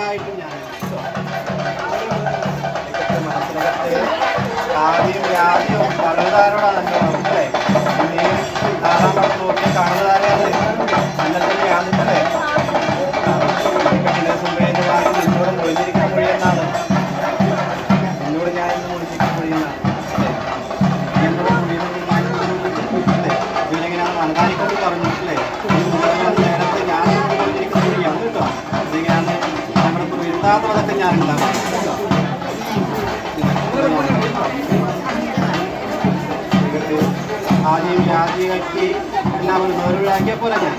ആയിട്ടും ഞാൻ. മനസ്സിനകത്ത് ആദ്യം വ്യാധിയും പലതാരോടാണ് എന്റെ ഉറപ്പല്ലേ നീ കാണാൻ പറ്റും നോക്കി കാണുന്നതാരെയാണ് അന്നെ തന്നെ ആദ്യത്തെ സുബൈന്റെ വാക്ക് എന്നോട് മൊഴിഞ്ഞിരിക്കാൻ എന്നോട് ഞാൻ ഇന്ന് മൊഴിച്ചിരിക്കാൻ മൊഴിയെന്നാണ് എന്നോട് മൊഴിയുന്നത് ഞാൻ പറഞ്ഞിട്ടില്ലേ നേരത്തെ വരുത്താത്തതൊക്കെ ഞാൻ ഉണ്ടാകും ആദ്യം ആദ്യം കട്ടി എല്ലാം ഒരു പോലെ ഞാൻ.